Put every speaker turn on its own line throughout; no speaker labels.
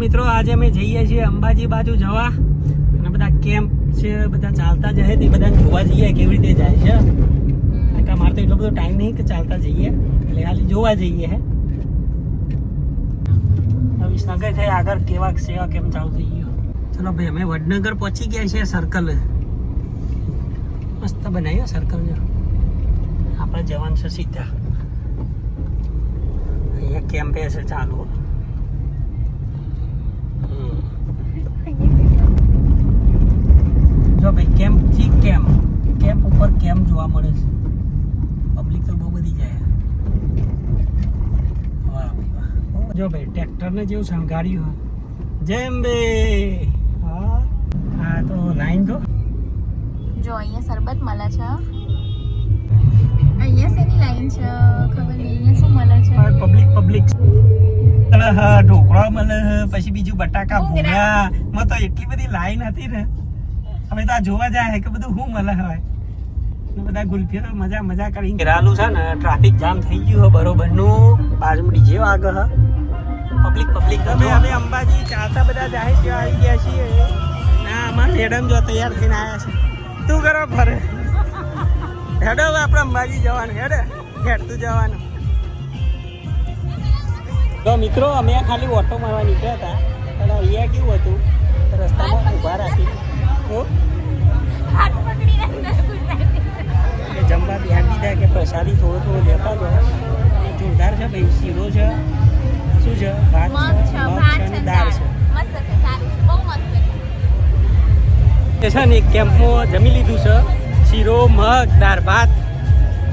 મિત્રો, આજે અમે જઈએ છીએ અંબાજી બાજુ જવા. અને બધા કેમ્પ છે, બધા ચાલતા જાય તે બધા જોવા જઈએ કેવી રીતે જાય છે. કારણ મારે તો એટલો બધો ટાઈમ નહીં કે ચાલતા જઈએ, એટલે ખાલી જોવા જઈએ હે. વિસનગર થઈ આગળ કેવા સેવા કેમ ચાલુ ગયો. ચલો ભાઈ, અમે વડનગર પહોંચી ગયા છીએ સર્કલ મસ્ત બનાવ્યો સર્કલ જો આપણે જવાનું છે સીધા. અહીંયા કેમ્પે છે ચાલુ હમ. જો ભાઈ કેમ્પથી કેમ્પ કેમ્પ કેમ્પ જોવા મળે છે. પબ્લિક તો બહુ બધી જાય જો ભાઈ ટ્રેક્ટરને જેવું શણગાર્યું જેમ બે. હા. હા તો લાઈન તો.
જો અહીંયા શરબત મળે છે. અહીંયા શેની લાઈન છે? ખબર નહીં. અહીંયા શું મળે છે?
પબ્લિક પબ્લિક ઢોકળા મળે પછી બીજું બટાકા. ભૂંગળા. માં તો એટલી બધી લાઈન હતી ને. હવે તો આ જોવા જાય કે બધું શું મળે હવે? બધા ગુલ્ફીઓ મજા મજા કરી ઘેરાલું છે ને ટ્રાફિક જામ થઈ ગયું હે બરોબરનું બાજુમાં ડીજે વાગે હ. પબ્લિક પબ્લિક હવે અમે અંબાજી ચાલતા બધા જાય ત્યાં આવી ગયા છીએ. ના અમારા મેડમ જો તૈયાર થઈને આવ્યા છે. તું કરો ફરે? હેડો હવે આપણે અંબાજી જવાનું હેડે. હેડ તું જવાનું. તો મિત્રો અમે ખાલી ઓટો મારવા નીકળ્યા હતા. પણ અહીંયા કેવું હતું? રસ્તામાં ઊભા રાખી. તો
હાથ પકડીને અંદર ઘુસાડી.
કે જમવા પ્રસાદી થોડો થોડો લેતા દો. જોરદાર છે ભાઈ શીરો છે શું છે? ભાત છે મગ છે દાળ છે.
છે
ને એક કેમ્પમાં જમી લીધું છે. શીરો મગ દાળ ભાત.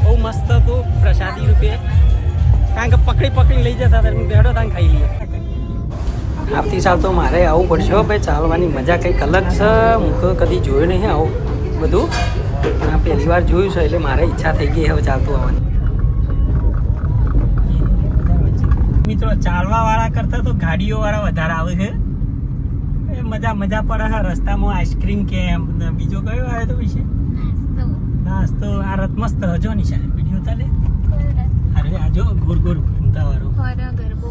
બહુ મસ્ત હતું પ્રસાદી રૂપે. કારણ કે પકડી પકડી લઈ જતા હતા બેઠો ત્યાં ખાઈ લઈએ. આવતી સાલ તો મારે આવવું પડશે ભાઈ ચાલવાની મજા કંઈક અલગ છે. હું કદી જોયું નહીં આવું બધું. આ પહેલી વાર જોયું છે એટલે મારે ઈચ્છા થઈ ગઈ હવે ચાલતું આવવાની. મિત્રો ચાલવા વાળા કરતા તો ગાડીઓ વાળા વધારે આવે છે. એ મજા મજા પડે છે રસ્તામાં આઈસ્ક્રીમ કેમ્પ બીજો કયો આવે તો વિશે?
નાસ્તો.
નાસ્તો આ રથ મસ્ત હજો નિશા વીડિયો ચાલે અરે આજો જો ગોર ગોર ઘૂમતા વાળો
ગરબો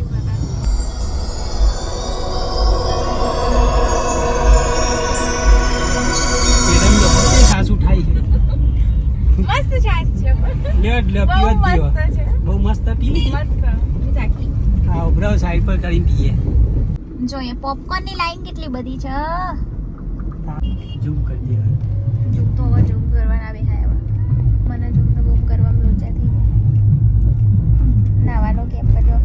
મસ્ત.
પી લીધી હા ઉભરાવ સાઈડ પર કરીને પીએ.
જો અહીંયા પોપકોર્નની લાઈન કેટલી બધી છે
ઝૂમ કરી દે
ઝૂમ તો હવે ઝૂમ કરવાના બે હવે. મને ઝૂમ તો બૂમ કરવામાં લોચા થઈ નાવાનો કેમ કર્યો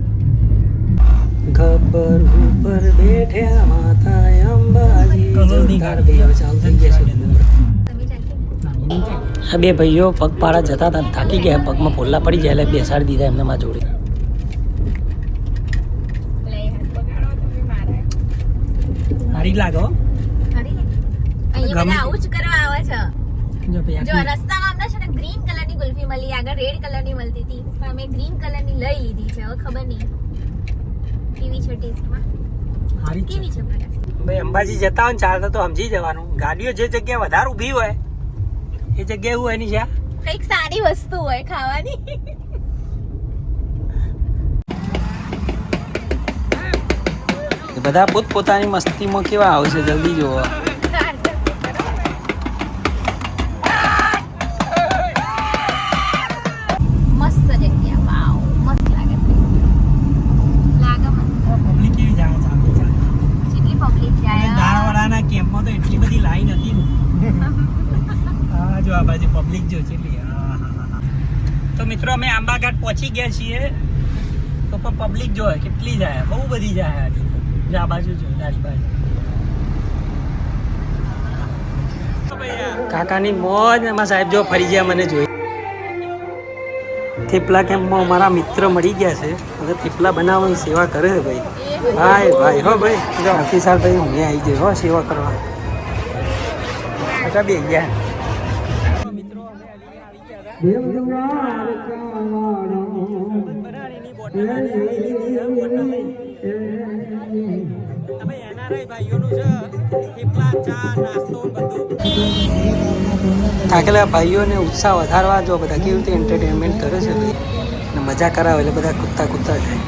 ગબ્બર ઉપર બેઠ્યા માતા અંબાજી. હવે ચાલુ થઈ ગયા છે. આ બે ભાઈઓ પગપાળા જતા હતા. થાકી ગયા. પગમાં પોલ્લા પડી જાય એટલે બેસાડી દીધા એમને માં જોડે. સારી લાગો
ખરી ને? અહીંયા આવું જ કરવા આવે છે.
જો ભાઈ
જો રસ્તામાં અમને છે ને ગ્રીન કલરની ગુલ્ફી મળી આગળ રેડ કલરની મળતી હતી. પણ અમે ગ્રીન કલરની લઈ લીધી છે હવે ખબર નહીં. કેવી છે ટેસ્ટમાં?
સારી છે.
કેવી છે
ભાઈ અંબાજી જતા હોય ને ચાલતા તો સમજી જવાનું. ગાડીઓ જે જગ્યાએ વધારે ઊભી હોય એ જગ્યા એવું હોયની છે
કંઈક સારી વસ્તુ હોય ખાવાની.
બધા પોત પોતાની મસ્તીમાં કેવા આવશે જલ્દી જોવો જો આ બાજુ પબ્લિક જો હા. તો મિત્રો અમે આંબાઘાટ પહોંચી ગયા છીએ. તો પણ પબ્લિક જો કેટલી જાય? બહુ બધી જાય આજે આ બાજુ જો દારી બાજુ. કાકાની મોજ, એમાં સાહેબ જો ફરી ગયા મને જોઈ. થેપલા કેમ્પમાં અમારા મિત્ર મળી ગયા છે. હવે થેપલા બનાવવાની સેવા કરે છે ભાઈ. ભાઈ ભાઈ, હો ભાઈ. આખી ભાઈ હું આવી જાય હો, સેવા કરવા. અચ્છા બે ગયા. થાકેલા ભાઈઓને ઉત્સાહ વધારવા જો બધા કેવી રીતે એન્ટરટેનમેન્ટ કરે છે ભાઈ? અને મજા કરાવે એટલે બધા કૂદતા કૂદતા જાય.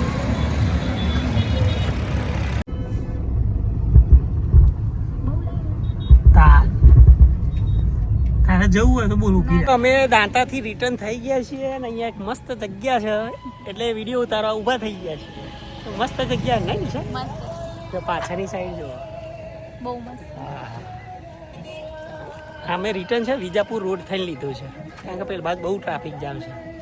જવું હોય તો બોલું રહે. અમે દાંતાથી રિટર્ન થઈ ગયા છીએ અને અહીંયા એક મસ્ત જગ્યા છે. એટલે વીડિયો ઉતારવા ઊભા થઈ ગયા છીએ. તો મસ્ત જગ્યા નહીં છે?
મસ્ત.
તો પાછળની સાઈડ જો
બહુ મસ્ત.
અમે રિટર્ન છે વિજાપુર રોડ થઈને લીધું છે. કારણ કે પેલા બાદ બહુ ટ્રાફિક જામ છે.